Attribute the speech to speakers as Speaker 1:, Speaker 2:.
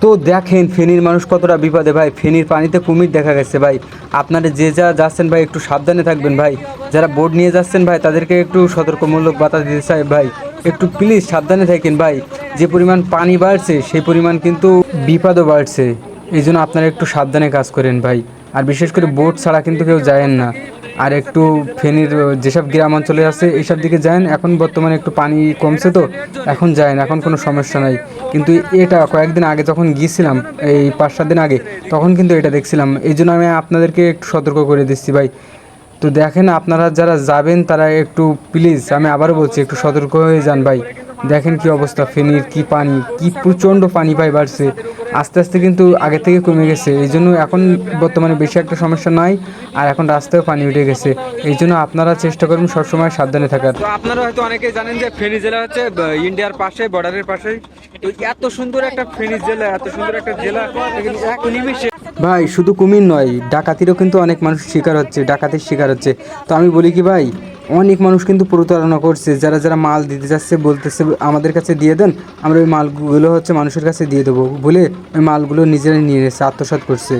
Speaker 1: তো দেখেন, ফেনীর মানুষ কতটা বিপদে। ভাই, ফেনীর পানিতে কুমির দেখা গেছে, ভাই। আপনারা যে যা যাচ্ছেন, ভাই, একটু সাবধানে থাকবেন, ভাই। যারা বোট নিয়ে যাচ্ছেন, ভাই, তাদেরকে একটু সতর্কমূলক বাতা দিতে চাই, ভাই। একটু প্লিজ সাবধানে থাকেন, ভাই। যে পরিমাণ পানি বাড়ছে, সেই পরিমাণ কিন্তু বিপদও বাড়ছে। এই জন্য আপনারা একটু সাবধানে কাজ করেন, ভাই। আর বিশেষ করে বোট ছাড়া কিন্তু কেউ যায়েন না। আর একটু ফেনীর যেসব গ্রাম অঞ্চলে আছে, এইসব দিকে যান। এখন বর্তমানে একটু পানি কমছে তো, এখন যায়েন এখন কোনো সমস্যা নাই। কিন্তু এটা কয়েকদিন আগে যখন গিয়েছিলাম, এই পাঁচ সাত দিন আগে, তখন কিন্তু এটা দেখছিলাম। এই জন্য আমি আপনাদেরকে একটু সতর্ক করে দিচ্ছি ভাই। তো দেখেন আপনারা যারা যাবেন, তারা একটু প্লিজ আমি আবারও বলছি, একটু সতর্ক হয়ে যান ভাই। দেখেন কি অবস্থা, ফেনীর কি পানি, কি প্রচণ্ড পানি ভাই বাড়ছে। আস্তে আস্তে কিন্তু আগে থেকে কমে গেছে। এই জন্য এখন বর্তমানে বেশি একটা সমস্যা নাই আর এখন রাস্তায় পানি উঠে গেছে। এই জন্য আপনারা চেষ্টা করবেন সবসময় সাবধানে থাকার। তো আপনারা হয়তো অনেকেই জানেন যে ফেনী জেলা হচ্ছে ইন্ডিয়ার পাশে বর্ডারের পাশে তো এত সুন্দর একটা ফেনী জেলা এত সুন্দর একটা জেলা এক নিমিষে ভাই শুধু কুমির নয় ডাকাতিরও কিন্তু অনেক মানুষ শিকার হচ্ছে ডাকাতির শিকার হচ্ছে। তো আমি বলি কি ভাই অনেক মানুষ কিন্তু প্রতারণা করছে, যারা যারা মাল দিতে যাচ্ছে বলতেছে, আমাদের কাছে দিয়ে দেন, আমরা ওই মালগুলো হচ্ছে মানুষের কাছে দিয়ে দেবো বলে ওই মালগুলো নিজেরাই নিয়ে এসে আত্মসাত করছে।